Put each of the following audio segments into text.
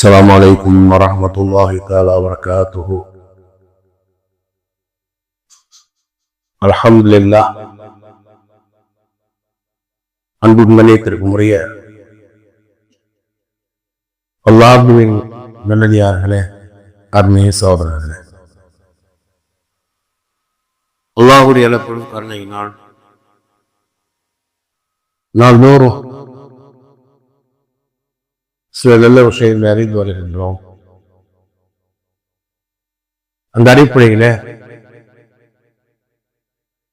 السلام عليكم ورحمة الله تعالى وبركاته الحمد لله அன்புடன் நிலையத்திற்கும் உரிய அல்லாஹுவின் நல்லடியார்களே அருமைய சோதரர்களே அல்லாஹுடைய இழப்படும் கருணையினால் நாள்தோறும் சில நல்ல விஷயங்களை அறிந்து வருகின்றோம். அந்த அடிப்படையில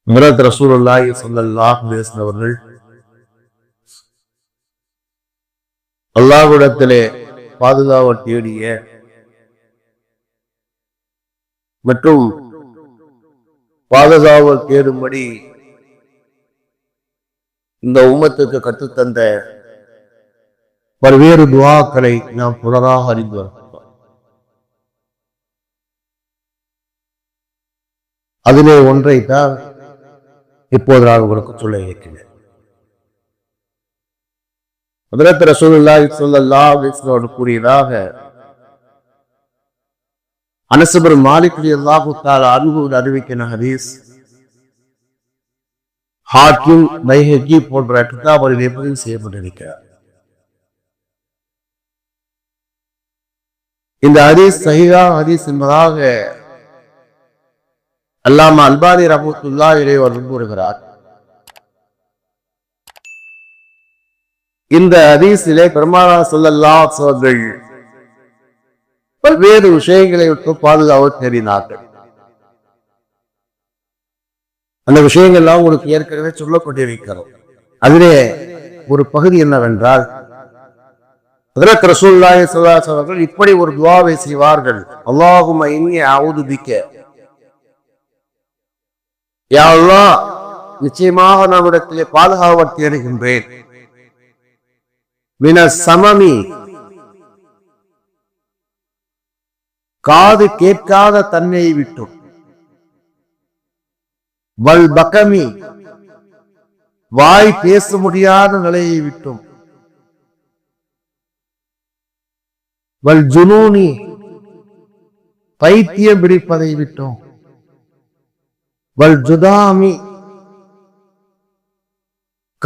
மிரத் ரசூலாய் ஸல்லல்லாஹு பேசினவர்கள் வஸல்லம் அல்லாஹ்விடத்திலே பாதுகாவ தேடிய மற்றும் பாதுகாவல் தேடும்படி இந்த உமத்துக்கு கற்றுத்தந்த பல்வேறு துவாக்களை நாம் புலராக அறிந்து வருகிறோம் அதிலே ஒன்றை தான் இப்போது நான் உங்களுக்கு சொல்ல இருக்கிறேன் முதலத்து ரசூலுல்லாஹி சொல்லல்லா அப்படின்னு கூறியதாக அனசுபர் மாலிக் ரலியல்லாஹு தஆலா அன்ஹு அறிவிக்கிற ஹதீஸ் ஹாக்கிம் பைஹகி போன்ற கிதாபுகளில் பதிவு செய்யப்பட்டிருக்கிறார். இந்த ஹதீஸ் சஹிதா ஹதீஸ் என்பதாக அல்லாம அல்பானி ரஹமத்துல்லா இடையவர் கூறுகிறார். இந்த ஹதீஸிலே பெருமானா சொல்லல்லா அவர்கள் பல்வேறு விஷயங்களை விட்டு பாதுகாவல் தேடினார்கள். அந்த விஷயங்கள்லாம் உங்களுக்கு ஏற்கனவே சொல்லப்பட்டிருக்கிறோம் அதிலே ஒரு பகுதி என்னவென்றால் ஹதரத் ரசூலுல்லாஹி ஸல்லல்லாஹு அலைஹி அவர்கள் இப்படி ஒரு துவாவை செய்வார்கள். அல்லாஹும் இன்னி அஊது பிக்க. யா அல்லாஹ் நிச்சயமாக நம்மிடத்திலே பாதுகாவ தேடுகின்றேன். மின சமமி. காது கேட்காத தன்மையை விட்டும். வல் பக்கமி வாய் பேச முடியாத நிலையை விட்டும். வல் ஜுனூனி பைத்தியம் பிடிப்பதை விட்டோம். வல் ஜுதாமி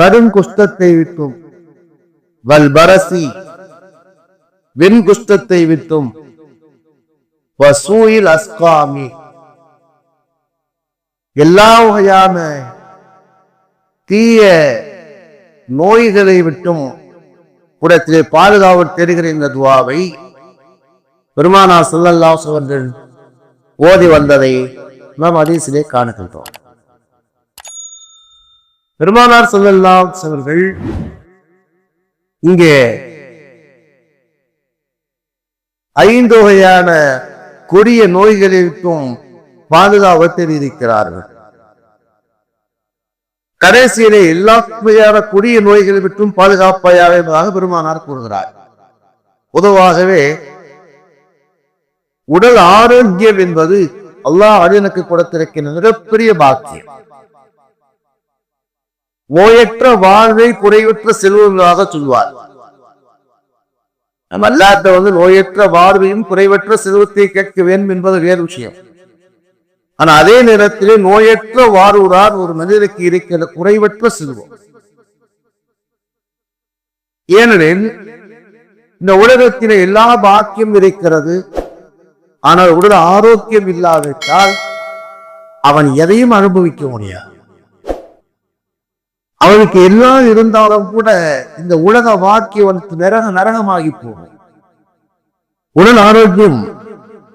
கருங்குஷ்டத்தை விட்டும். வல் பரசி வெண்குஷ்டத்தை விட்டும். வசூயில் அஸ்காமி எல்லா வகையான தீய நோய்களை விட்டும். கூடத்திலே பாதுகாவல் தெரிகிற இந்த துவாவை பெருமானா சொல்லல்லா சுவர்கள் ஓதி வந்ததை நாம் அதீசிலே காணுகின்றோம். பெருமானார் சொல்லல்லா அவர்கள் இங்கே ஐந்து வகையான கொடிய நோய்களிற்கும் பாதுகாப்பு தெரிவிக்கிறார்கள் கடைசியிலே எல்லா வகையான கொடிய நோய்களை விட்டும் பாதுகாப்பாயாக என்பதாக பெருமானார் கூறுகிறார். பொதுவாகவே உடல் ஆரோக்கியம் என்பது அல்லாஹ் அடியனுக்கு கொடுத்திருக்கின்ற மிகப்பெரிய பாக்கியம். நோயற்ற வாழ்வை குறைவற்ற செல்வங்களாக சொல்வார். நம்ம அல்லாட்ட வந்து நோயற்ற வாழ்வையும் குறைவற்ற செல்வத்தை கேட்க வேண்டும் என்பது வேறு விஷயம். ஆனா அதே நேரத்திலே நோயற்ற வாழ்வுறார் ஒரு மனிதனுக்கு இருக்கிற குறைவற்ற செல்வம். ஏனெனில் இந்த உலகத்திலே எல்லா பாக்கியம் இருக்கிறது. ஆனால் உடல் ஆரோக்கியம் இல்லாவிட்டால் அவன் எதையும் அனுபவிக்க முடியாது. அவனுக்கு எல்லாம் இருந்தாலும் கூட இந்த உலக வாக்கியம் அவனுக்கு நரக நரகமாகி போகும். உடல் ஆரோக்கியம்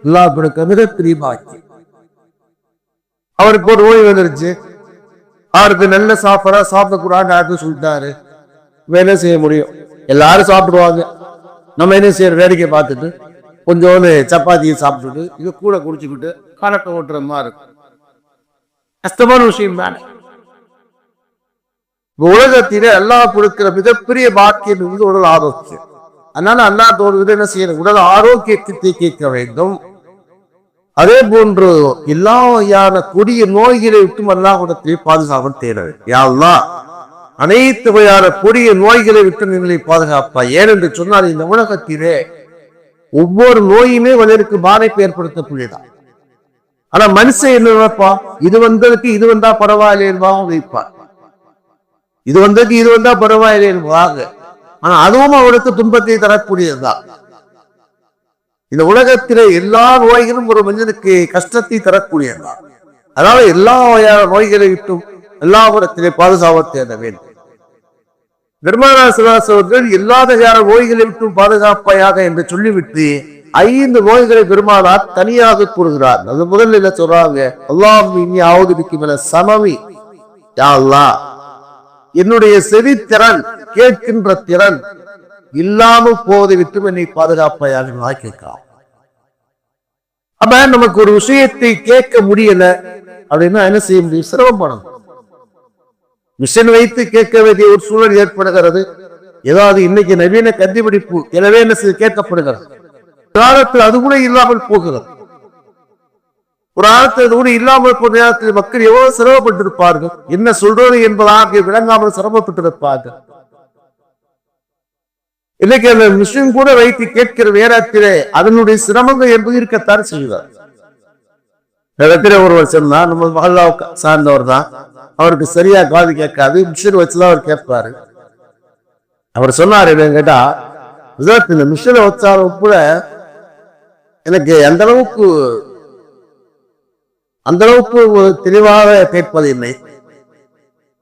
இல்லாத மிகப்பெரிய பாக்கியம். அவருக்கு ஒரு ஓய்வு வந்துருச்சு. அவருக்கு நல்ல சாப்பிட சாப்பிடக்கூடாது யாருக்கும் சொல்லிட்டாரு. வேலை செய்ய முடியும். எல்லாரும் சாப்பிடுவாங்க. நம்ம என்ன செய்யற வேடிக்கை பார்த்துட்டு கொஞ்சோண்டு சப்பாத்தியை சாப்பிட்டுட்டு இது கூட குடிச்சுக்கிட்டு காலத்தை ஓட்டுற மாதிரி இருக்கும். கஷ்டமான விஷயம் தானே. உலகத்திலே எல்லா கொடுக்கிற மிகப்பெரிய பாக்கியம் வந்து உடல் ஆரோக்கியம். அதனால அல்லா தோல்வி என்ன செய்யணும்? உடல் ஆரோக்கியத்தை கேட்க வேண்டும். அதே போன்று எல்லா வகையான கொடிய நோய்களை விட்டும் அல்லாஹிடத்திலே பாதுகாப்பு தேட யாழ்லா அனைத்து வகையான கொடிய நோய்களை விட்டு நீங்களை பாதுகாப்பா ஏனென்று சொன்னால் இந்த உலகத்திலே ஒவ்வொரு நோயுமே மனிதனுக்கு பாதிப்பு ஏற்படுத்தக்கூடியதான் ஆனா மனுஷன் என்ன நினைப்பா? இது வந்ததுக்கு இது வந்தா பரவாயில்லைன்னு வைப்பார் இது வந்ததுக்கு இது வந்தா பரவாயில்லைன்னு ஆனா அதுவும் அவனுக்கு துன்பத்தை தரக்கூடியதுதான். இந்த உலகத்திலே எல்லா நோய்களும் ஒரு மனிதனுக்கு கஷ்டத்தை தரக்கூடியதுதான். அதனால எல்லா வகையான நோய்களை விட்டும் எல்லா உலகத்திலே பாதுகாவ தேட வேண்டும். நிர்மலா சிவாஸ் அவர்கள் எல்லா வகையான நோய்களை விட்டும் பாதுகாப்பாயாக என்று சொல்லிவிட்டு ஐந்து நோய்களை பெருமானார் தனியாக கூறுகிறார். அது முதல்ல சொல்றாங்க? அல்லாஹ் இனி ஆவதுக்கு என சமமி யா அல்லாஹ் என்னுடைய செவித்திறன் கேட்கின்ற திறன் இல்லாமல் போவதை விட்டு என்னை பாதுகாப்பாயாக கேட்கலாம் அப்ப நமக்கு ஒரு விஷயத்தை கேட்க முடியல அப்படின்னா என்ன செய்ய முடியும்? சிரமப்படணும் மிஷின் வைத்து கேட்க வேண்டிய ஒரு சூழல் ஏற்படுகிறது. ஏதாவது இன்னைக்கு நவீன கண்டுபிடிப்பு எனவே என்ன கேட்கப்படுகிறது. காலத்தில் அது கூட இல்லாமல் போகிறது. ஒரு காலத்தில் அது கூட இல்லாமல் போன நேரத்தில் மக்கள் எவ்வளவு சிரமப்பட்டிருப்பார்கள்? என்ன சொல்றது என்பதாக விளங்காமல் சிரமப்பட்டிருப்பார்கள். இன்னைக்கு அந்த மிஷின் கூட வைத்து கேட்கிற நேரத்திலே அதனுடைய சிரமங்கள் என்பது இருக்கத்தான் செய்வார் நேரத்தில் ஒருவர் சொன்னா நம்ம மகளா சார்ந்தவர் தான். அவருக்கு சரியா காது கேட்காது மிஷின் வச்சுதான் அவர் கேட்பாரு. அவர் சொன்னாரு என்னன்னு கேட்டா இந்த மிஷினை வச்சாலும் கூட எனக்கு அந்த அளவுக்கு அந்த அளவுக்கு ஒரு தெளிவாக கேட்பது இல்லை.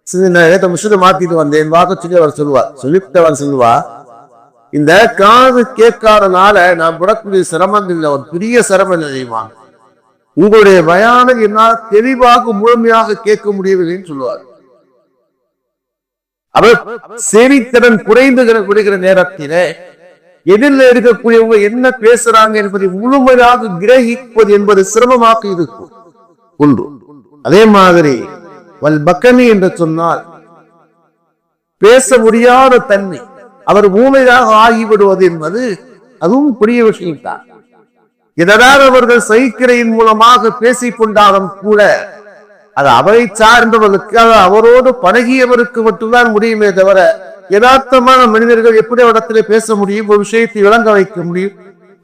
சரி, நான் ஏத்த மிஷினை மாத்திட்டு வந்தேன் வாக்க சொல்லி அவர் சொல்லுவார். சொல்லிவிட்டு அவர் சொல்லுவா இந்த காது கேட்காதனால நான் படக்கூடிய இல்லை ஒரு பெரிய சிரமம் என்ன தெரியுமா? உங்களுடைய பயானம் என்னால் தெளிவாக முழுமையாக கேட்க முடியவில்லைன்னு சொல்லுவார். அவர் செவித்திறன் குறைந்து குறைகிற நேரத்திலே எதிரில் இருக்கக்கூடியவங்க என்ன பேசுறாங்க என்பதை முழுமையாக கிரகிப்பது என்பது சிரமமாக இருக்கும். ஒன்று அதே மாதிரி வல் பக்கனி என்று சொன்னால் பேச முடியாத தன்மை அவர் ஊமையாக ஆகிவிடுவது என்பது அதுவும் புரிய விஷயம்தான். இதனால் அவர்கள் சைக்கிரையின் மூலமாக பேசிக் கொண்டாலும் கூட அது அவரை சார்ந்தவர்களுக்கு அது அவரோடு பழகியவருக்கு மட்டும்தான் முடியுமே தவிர யதார்த்தமான மனிதர்கள் எப்படி இடத்துல பேச முடியும் ஒரு விஷயத்தை விளங்க வைக்க முடியும்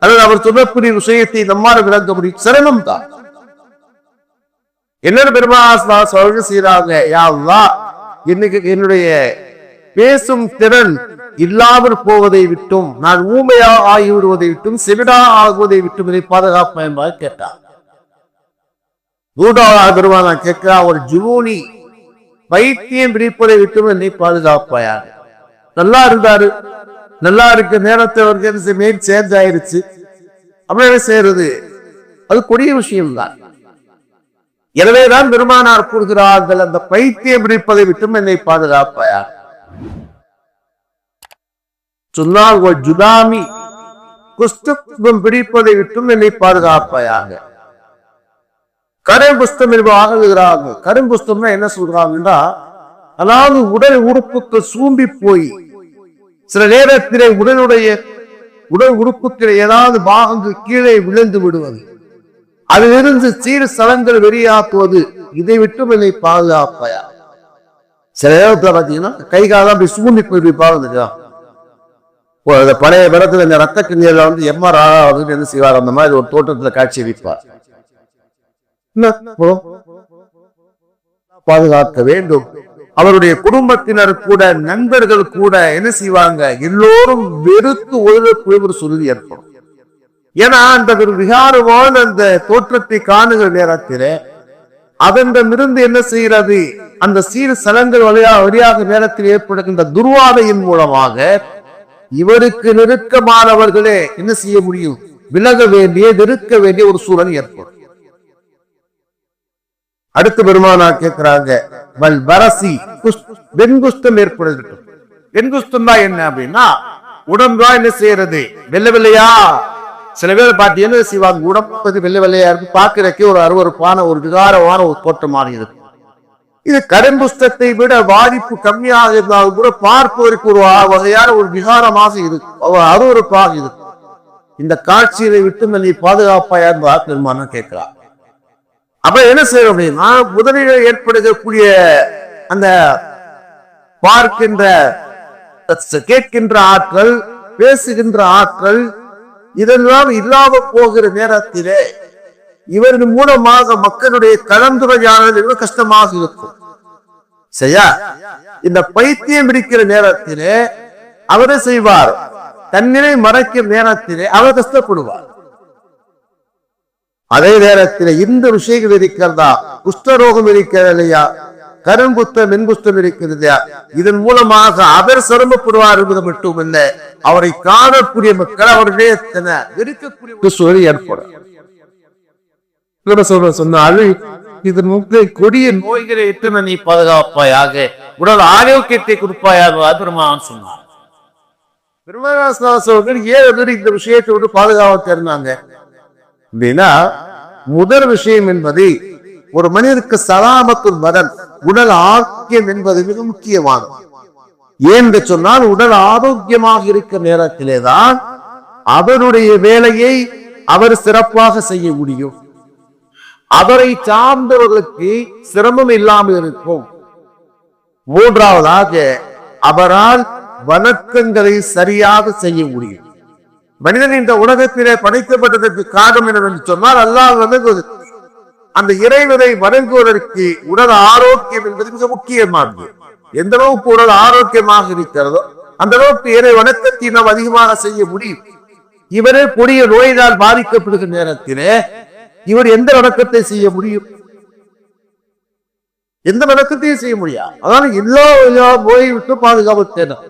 அல்லது அவர் சொல்லக்கூடிய விஷயத்தை நம்மால் விளங்க முடியும் சிரமம் தான். என்ன பெருமாசா சொல்ல செய்யறாங்க யாவா இன்னைக்கு என்னுடைய பேசும் திறன் இல்லாமல் போவதை விட்டும் நான் ஊமையா ஆகிவிடுவதை விட்டும் செவிடா ஆகுவதை விட்டும் இதை பாதுகாப்பேன் என்பதாக கேட்டார். மூன்றாவது பெருமானா கேட்கிறா ஒரு ஜுனூனி பைத்தியம் பிடிப்பதை விட்டும் என்னை பாதுகாப்பாயாக. நல்லா இருந்தாரு. நல்லா இருக்க நேரத்தை அவருக்கு மேல் சேஞ்ச் ஆயிருச்சு. அப்புறம் என்ன செய்யறது? அது கொடிய விஷயம்தான். எனவேதான் பெருமானார் கூறுகிறார்கள் அந்த பைத்தியம் பிடிப்பதை விட்டும் என்னை பாதுகாப்பாயாக. சொன்னால் ஜுதாமி குஸ்தும் பிடிப்பதை விட்டும் என்னை பாதுகாப்பாயாக. கரும்புஸ்தம் என்று ஆகுகிறாங்க கரும்புஸ்தம்னா என்ன சொல்றாங்கன்னா அதாவது உடல் உறுப்புக்கு சூம்பி போய் சில நேரத்திலே உடலுடைய உடல் உறுப்புக்கிற ஏதாவது பாகங்கள் கீழே விழுந்து விடுவது. அதிலிருந்து சீர் சலங்கள் வெளியாக்குவது. இதை விட்டும் என்னை பாதுகாப்பாயா சில நேரத்தில் பார்த்தீங்கன்னா கை காலம் அப்படி சூம்பி போய் இப்படி பாருங்க அந்த பழைய படத்தில் இந்த ரத்த கிண்ணியில வந்து எம்ஆர் ஆறாவது என்ன செய்வார்? அந்த மாதிரி ஒரு தோட்டத்தில் காட்சி அளிப்பார். பாதுகாக்க வேண்டும். அவருடைய குடும்பத்தினர் கூட நண்பர்கள் கூட என்ன செய்வாங்க? எல்லோரும் வெறுத்து ஒழுங்கக்கூடிய ஒரு சூழ்நிலை ஏற்படும். ஏன்னா அந்த ஒரு விகாரமான அந்த தோற்றத்தை காணுகிற நேரத்திலே. அதனிடமிருந்து என்ன செய்கிறது? அந்த சீர் சலங்கள் வழியா வழியாக நேரத்தில் ஏற்படுகின்ற துர்வாதையின் மூலமாக இவருக்கு நெருக்கமானவர்களே என்ன செய்ய முடியும்? விலக வேண்டிய நெருக்க வேண்டிய ஒரு சூழல் ஏற்படும். அடுத்து பெருமானா கேட்கிறாங்க வல் வரசி வெண்குஸ்தம் ஏற்படுகிறது வெண்குஸ்தம் தான் என்ன அப்படின்னா உடம்பா என்ன செய்யறது? வெள்ளை வெள்ளையா? சில பேர் பார்த்தீங்கன்னா செய்வாங்க? உடம்பு வந்து வெள்ளை வெள்ளையா இருக்கு? பாக்குறக்கே ஒரு அருவருப்பான ஒரு விகாரமான ஒரு தோற்றமாக இருக்கு. இது கரும்புஸ்தத்தை விட பாதிப்பு கம்மியாக இருந்தாலும் கூட பார்ப்பதற்கு ஒரு வகையான ஒரு விகாரமாக இருக்கு ஒரு அருவருப்பாக இருக்கு இந்த காட்சியை விட்டு நீ பாதுகாப்பாயா என்பதாக பெருமானம் கேட்கிறார். அப்ப என்ன செய்யணும் அப்படின்னா முதலில் ஏற்படுத்தக்கூடிய அந்த பார்க்கின்ற கேட்கின்ற ஆற்றல் பேசுகின்ற ஆற்றல் இதெல்லாம் இல்லாம போகிற நேரத்திலே இவரின் மூலமாக மக்களுடைய கலந்துரையாடல் கஷ்டமாக இருக்கும். சரியா? இந்த பைத்தியம் இருக்கிற நேரத்திலே அவரை செய்வார்? தன்னிலை மறைக்கும் நேரத்திலே அவர் கஷ்டப்படுவார். அதே நேரத்தில் இந்த விஷயங்கள் இருக்கிறதா? குஷ்டரோகம் இருக்கிறது இல்லையா? கரும்புத்தம் மென்புத்தம் இருக்கிறது இதன் மூலமாக அவர் சிரமப்படுவார் என்பது மட்டுமல்ல அவரை காணக்கூடிய மக்கள் அவருடைய சூழல் ஏற்படும் சொல்ற சொன்னால் இது முக்கிய கொடிய நோய்களை எத்தனை நீ பாதுகாப்பாயாக உடல் ஆரோக்கியத்தை கொடுப்பாயாக பெருமான் சொன்னார். பெருமாள் ஏன் இந்த விஷயத்தை விட்டு பாதுகாவ தெரிந்தாங்க அப்படின்னா முதல் விஷயம் என்பது ஒரு மனிதருக்கு சலாமத்து மதன் உடல் ஆரோக்கியம் என்பது மிக முக்கியமானது. ஏன் என்று சொன்னால் உடல் ஆரோக்கியமாக இருக்கிற நேரத்திலே தான் அவருடைய வேலையை அவர் சிறப்பாக செய்ய முடியும். அவரை சார்ந்தவர்களுக்கு சிரமம் இல்லாமல் இருக்கும். மூன்றாவதாக அவரால் வணக்கங்களை சரியாக செய்ய முடியும். மனிதன் இந்த உலகத்திலே படைக்கப்பட்டதற்கு காரணம் என்னவென்று சொன்னால் அல்லாஹ் வணங்குவது அந்த இறைவனை வணங்குவதற்கு உடல் ஆரோக்கியம் என்பது மிக முக்கியமானது. எந்த அளவுக்கு உடல் ஆரோக்கியமாக இருக்கிறதோ அந்த அளவுக்கு இறை வணக்கத்தை நாம் அதிகமாக செய்ய முடியும். இவரே கொடிய நோயினால் பாதிக்கப்படுகிற நேரத்திலே இவர் எந்த நடக்கத்தை செய்ய முடியும்? எந்த நடக்கத்தையும் செய்ய முடியாது அதான் எல்லா போய் விட்டு பாதுகாப்பு தேடும்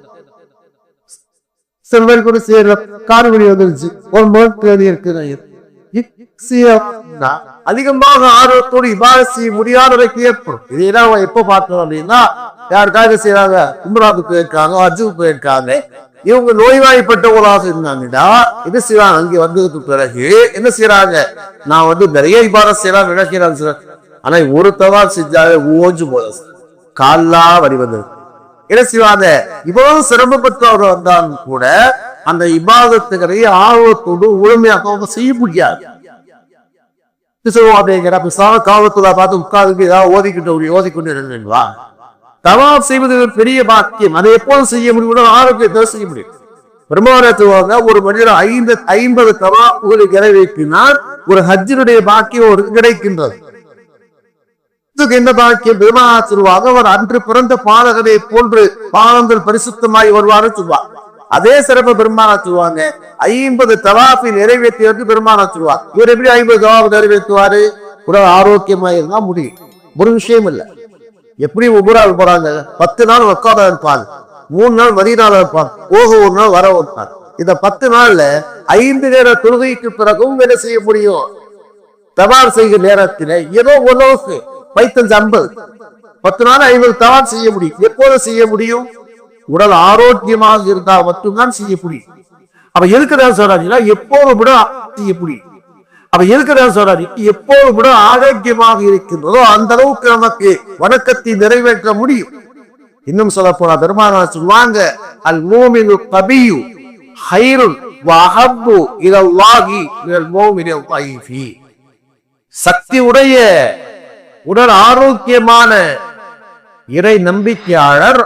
பேர் கூட செய்யல கார் வழி வந்துருச்சு. ஒரு மோட் இருக்கு அதிகமாக ஆர்வத்தோடு இவ்வாறு செய்ய முடியாதவைக்கு ஏற்படும். இதையெல்லாம் எப்ப பார்த்தோம் அப்படின்னா யாருக்காக செய்யறாங்க கும்பராவுக்கு போயிருக்காங்க அர்ஜுக்கு போயிருக்காங்க. இவங்க நோய்வாய்ப்பட்டவங்களாக இருந்தாங்கடா. என்ன செய்யறாங்க அங்க வந்ததுக்கு பிறகு என்ன செய்யறாங்க நான் வந்து நிறைய இபாரம் செய்யலாம் நினைக்கிறாங்க சார் ஆனா ஒரு தவறு செஞ்சாலே ஓஞ்சு போத கால்லா வரி வந்தது. என்ன செய்வாங்க? இவ்வளவு சிரமப்பட்டவர் வந்தாலும் கூட அந்த இபாதத்துகளை ஆர்வத்தோடு முழுமையாக அவங்க செய்ய முடியாது. அப்படிங்கிற பிசாம காவத்துல பார்த்து உட்கார்ந்து ஏதாவது ஓதிக்கிட்டு ஓதிக்கொண்டு இருந்தேன் தவாப் செய்வது ஒரு பெரிய பாக்கியம். அதை எப்போதும் செய்ய முடியும்? ஆரோக்கியத்தை செய்ய முடியும். பிரம்மாண்டத்துவாங்க ஒரு மனிதர் ஐந்து ஐம்பது தவாப்புகளை நிறைவேற்றினால் ஒரு ஹஜ்ஜினுடைய பாக்கியம் ஒரு கிடைக்கின்றது. எந்த என்ன பாக்கியம்? பெருமானா சொல்வாங்க அவர் அன்று பிறந்த பாலகனை போன்று பாலங்கள் பரிசுத்தமாய் வருவாரு சொல்வார் அதே சிறப்பு பெருமானா சொல்லுவாங்க. ஐம்பது தவாப்பை நிறைவேற்றியவருக்கு பெருமானா சொல்லுவார். இவர் எப்படி ஐம்பது தவாப்பு நிறைவேற்றுவாரு? உடல் ஆரோக்கியமாக இருந்தா முடியும். ஒரு விஷயம் இல்லை. எப்படி ஒவ்வொரு போறாங்க? பத்து நாள் உட்கார இருப்பாங்க மூணு நாள் மதியனால இருப்பாங்க போக ஒரு நாள் வர இருப்பாங்க இந்த பத்து நாள்ல ஐந்து நேர தொழுகைக்கு பிறகும் வேலை செய்ய முடியும். தவார் செய்கிற நேரத்தில் ஏதோ ஓரளவுக்கு பைத்தஞ்சு ஐம்பது பத்து நாள் ஐம்பது தவார் செய்ய முடியும். எப்போது செய்ய முடியும்? உடல் ஆரோக்கியமாக இருந்தால் மட்டும்தான் செய்ய முடியும். அப்ப எதுக்குதான் சொல்றாங்கன்னா எப்போது விட செய்ய முடியும். அப்ப இருக்கிறதா சொல்றாரு? எப்போது கூட ஆரோக்கியமாக இருக்கின்றதோ அந்த அளவுக்கு நமக்கு வணக்கத்தை நிறைவேற்ற முடியும். இன்னும் சொல்ல போனா பெருமான சொல்லுவாங்க அல் மூமினு கபியு ஹைருன் வஹப்பு இலல்லாஹி மினல் மூமினில் தைஃபி சக்தி உடைய உடல் ஆரோக்கியமான இறை நம்பிக்கையாளர்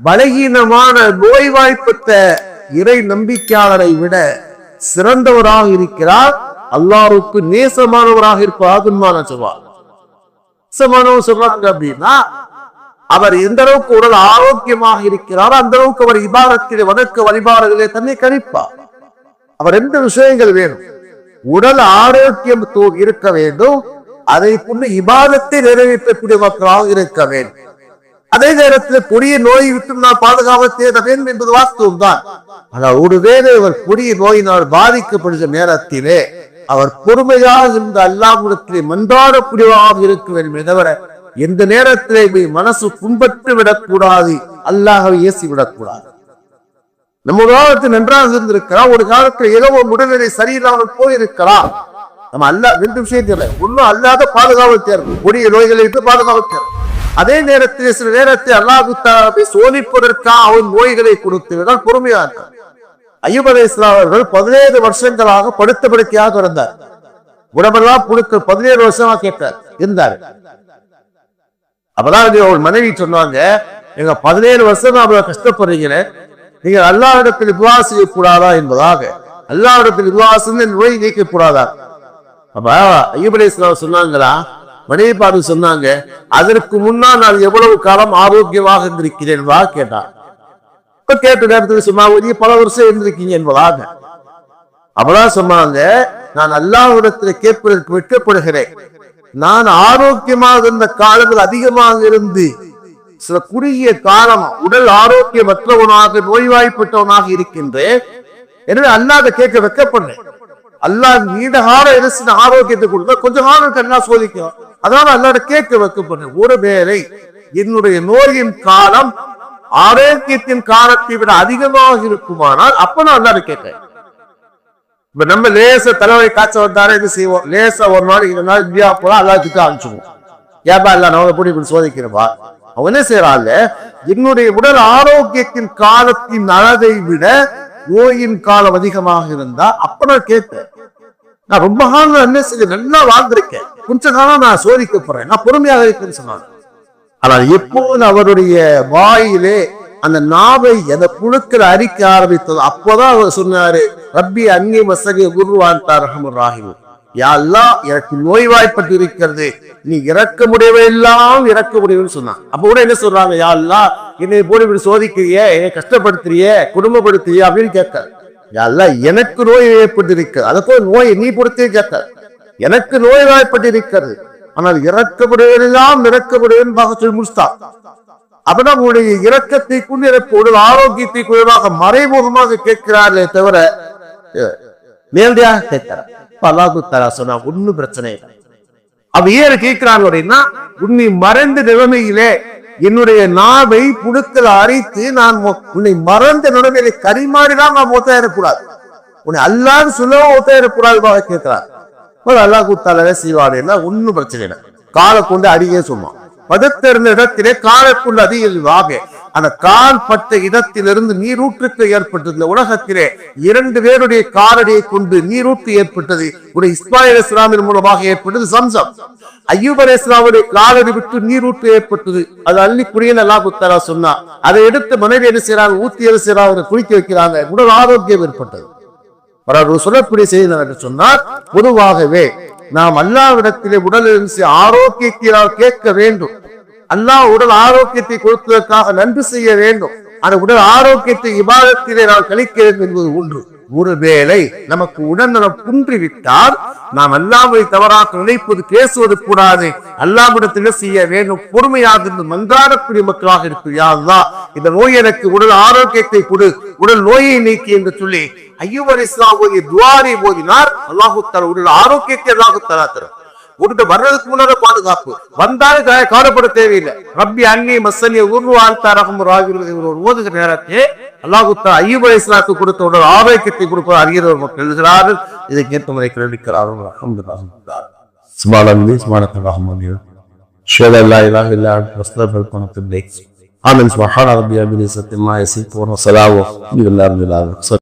பலகீனமான நோய்வாய்ப்பட்ட இறை நம்பிக்கையாளரை விட சிறந்தவராக இருக்கிறார். அல்லாருக்கு நேசமானவராக இருப்பார் சொல்வார் நேசமானவர் சொல்றாங்க அப்படின்னா அவர் எந்த அளவுக்கு உடல் ஆரோக்கியமாக இருக்கிறாரோ அந்த அளவுக்கு அவர் இபாரத்திலே வணக்க வழிபாடுகளே தன்னை கணிப்பார். அவர் எந்த விஷயங்கள் வேணும். உடல் ஆரோக்கியம் தூ- இருக்க வேண்டும். அதை கொண்டு இபாதத்தை நிறைவேற்றக்கூடிய மக்களாக இருக்க வேண்டும். அதே நேரத்தில் கொடிய நோய் விட்டு நான் பாதுகாவ தேட வேண்டும் என்பது வாஸ்தவம் தான் ஆனால் ஒருவேளை அவர் கொடிய நோயினால் பாதிக்கப்படுகிற நேரத்திலே அவர் பொறுமையாக இருந்த அல்லாஹ்விடத்திலே மன்றாடக்கூடியவராக இருக்க வேண்டும் தவிர எந்த நேரத்திலே போய் மனசு புண்பட்டு விடக்கூடாது அல்லாஹவை ஏசி விடக்கூடாது. நம்ம ஒரு காலத்தில் நன்றாக இருந்திருக்கலாம் ஒரு காலத்தில் ஏதோ ஒரு உடல்நிலை சரியில்லாமல் போயிருக்கலாம். நம்ம அல்ல ரெண்டு விஷயம் தெரியல ஒன்னும் அல்லாத பாதுகாவல் தேர்வு கொடிய நோய்களை விட்டு பாதுகாவல் தேர்வு அதே நேரத்தில் சில நேரத்தில் அல்லாஹு சோதிப்பதற்காக அவன் நோய்களை கொடுத்து விட பொறுமையா இருக்கார் ஐயூப் அலை இஸ்லாம் அவர்கள் பதினேழு வருஷங்களாக படுத்த படுக்கையாக இருந்தார். உடம்பெல்லாம் புழுக்க பதினேழு வருஷமா கேட்டார். இருந்தார். அப்பதான் வந்து மனைவி சொன்னாங்க எங்க பதினேழு வருஷம் அவ்வளவு கஷ்டப்படுறீங்க நீங்க அல்லாஹிடத்தில் விவாசிக்க செய்யக்கூடாதா என்பதாக. அல்லாவிடத்தில் விசுவாசம் நோய் நீக்கக்கூடாதா? அப்ப ஐயபடி சொன்னாங்களா? மனைவி பார்த்து சொன்னாங்க அதற்கு முன்னால் நான் எவ்வளவு காலம் ஆரோக்கியமாக இருந்திருக்கிறேன் வா கேட்டான் இப்ப கேட்ட நேரத்துக்கு சொன்னாங்க நீ பல வருஷம் இருந்திருக்கீங்க என்பதாக. அப்பதான் சொன்னாங்க நான் அல்லாஹ்விடத்தில் கேட்பதற்கு வெட்கப்படுகிறேன். நான் ஆரோக்கியமாக இருந்த காலங்கள் அதிகமாக இருந்து சில குறுகிய காலம் உடல் ஆரோக்கியமற்றவனாக நோய்வாய்ப்பட்டவனாக இருக்கின்றேன். எனவே அல்லாத கேட்க வெட்கப்படுறேன். அல்லாஹ் நீண்ட கால இருசின ஆரோக்கியத்தை கொடுத்தா கொஞ்ச காலம் கண்ணா சோதிக்கும். அதனால அல்லாட கேட்க வைக்கப்படுறேன் ஒருவேளை என்னுடைய நோயின் காலம் ஆரோக்கியத்தின் காலத்தை விட அதிகமாக இருக்குமானால் அப்ப நான் அல்லாட கேட்டேன் இப்ப நம்ம லேச தலைவலி காய்ச்சல் வந்தாரே இது செய்வோம்? லேசா ஒரு நாள் இரண்டு நாள் இந்தியா போல எல்லாத்துக்கு அனுப்பிச்சுவோம் ஏப்பா இல்ல நம்ம எப்படி இப்படி சோதிக்கிறவா அவன் என்ன செய்யறாங்க என்னுடைய உடல் ஆரோக்கியத்தின் காலத்தின் அளவை விட நோயின் காலம் அதிகமாக இருந்தா அப்ப நான் கேட்டேன் நான் ரொம்ப காலம் என்ன செய்ய நல்லா வாழ்ந்திருக்கேன். கொஞ்ச காலம் நான் சோதிக்க போறேன். நான் பொறுமையாக இருக்கேன்னு சொன்னாங்க ஆனால் எப்போது அவருடைய வாயிலே அந்த நாவை எதை புழுக்கிற அரிக்க ஆரம்பித்தது அப்போதான் அவர் சொன்னாரு ரப்பி அங்கே மசகி குருவான்தார் ரஹமுர் ராஹிம். யாழ்லா எனக்கு நோய்வாய்ப்பட்டு இருக்கிறது நீ இறக்க முடியவெல்லாம் இறக்க முடியும்னு சொன்னான். அப்ப கூட என்ன சொல்றாங்க? யாழ்லா என்னை போய் இப்படி சோதிக்கிறியே என்னை கஷ்டப்படுத்துறியே குடும்பப்படுத்துறியே அப்படின்னு கேட்க யாழ்லா எனக்கு நோய் இருக்கிறது அதுக்கு நோய் நீ பொறுத்தே கேட்க எனக்கு நோய்வாய்ப்பட்டு இருக்கிறது ஆனால் இறக்கப்படுவதெல்லாம் இறக்கப்படுவேன் சொல்லி முடிச்சுட்டான் அப்பதான் உங்களுடைய இரக்கத்தை கொண்டு இறப்போடு ஆரோக்கியத்தை குறைவாக மறைமுகமாக கேட்கிறார்களே தவிர நேரடியாக கேட்கிறார் அல்லாஹு தலா சொன்னா ஒன்னும் பிரச்சனை இல்லை. அவ ஏன் கேட்கிறாங்க அப்படின்னா உன்னை மறைந்த நிலைமையிலே என்னுடைய நாவை புழுக்கள் அரைத்து நான் உன்னை மறந்த நிலைமையில கரிமாறிதான் நான் ஒத்தாயிடக்கூடாது உன்னை அல்லான்னு சொல்லவும் ஒத்தாயிடக்கூடாது கேட்கிறார். அல்லாஹு தாலே செய்வாருன்னா ஒன்றும் பிரச்சனை இல்லை. காலை கொண்டு அடியே சொன்னான் பதத்திருந்த இடத்திலே காலைக்குள் கொண்டு அதிகமாக அந்த கால் பட்ட இடத்திலிருந்து நீரூற்றுக்கு ஏற்பட்டது உலகத்திலே இரண்டு பேருடைய காலடியை கொண்டு நீரூற்று ஏற்பட்டது. ஒரு இஸ்மாயில் இஸ்லாமின் மூலமாக ஏற்பட்டது சம்சம். ஐயூபர் இஸ்லாமுடைய காலடி விட்டு நீரூற்று ஏற்பட்டது. அது அள்ளி குடியில் அல்லா குத்தாரா சொன்னா அதை எடுத்து மனைவி என்ன செய்யறாங்க ஊத்தி என்ன செய்யறாங்க குளிக்க வைக்கிறாங்க. உடல் ஆரோக்கியம் ஏற்பட்டது. அவர் சொல்லக்கூடிய செய்தி என்று சொன்னால் பொதுவாகவே நாம் அல்லாவிடத்திலே உடல் இருந்து ஆரோக்கியத்தினால் கேட்க வேண்டும். அல்லாஹ் உடல் ஆரோக்கியத்தை கொடுத்ததற்காக நன்றி செய்ய வேண்டும். அந்த உடல் ஆரோக்கியத்தை விவாதத்திலே நாம் கழிக்க என்பது ஒன்று. ஒருவேளை நமக்கு உடல்நலம் குன்றிவிட்டால் நாம் அல்லாவை தவறாக நினைப்பது பேசுவது கூடாது. அல்லாவிடத்தில் செய்ய வேண்டும்? பொறுமையாக இருந்து மன்றாடக்கூடிய மக்களாக இருக்கு. இந்த நோய் எனக்கு உடல் ஆரோக்கியத்தை கொடு. உடல் நோயை நீக்கி என்று சொல்லி ஐயூப் இஸ்லாம் ஓதி துவாரி ஓதினார். அல்லாஹு தர உடல் ஆரோக்கியத்தை அல்லாஹு தரா தரும். உங்கள்கிட்ட வர்றதுக்கு முன்னால பாதுகாப்பு. வந்தாலும் கா- கவலைப்பட தேவையில்லை. ரப்பி அன்னி மசனிய உருவான் தரகம் ராகிருதி ஒரு ஓதுகிற நேரத்தை அல்லாஹுத்தா ஐயூப் அலி இஸ்லாத்துக்கு கொடுத்த உடல் ஆரோக்கியத்தை கொடுப்பது அறிகிறவர் மக்கள் எழுதுகிறார்கள். இதை கேட்ட முறை கிரமிக்கிறார்கள் அல்ஹம்துலில்லாஹ். சுபானந்தி شهد ان لا اله الا انت அன்த அஸ்தக்ஃபிருக வ அத்தூபு இலைக் ஆமீன். சுப்ஹான ரப்பிய பில் இஸ்ஸத்தி மா யசிஃபூன் வ رب العالمين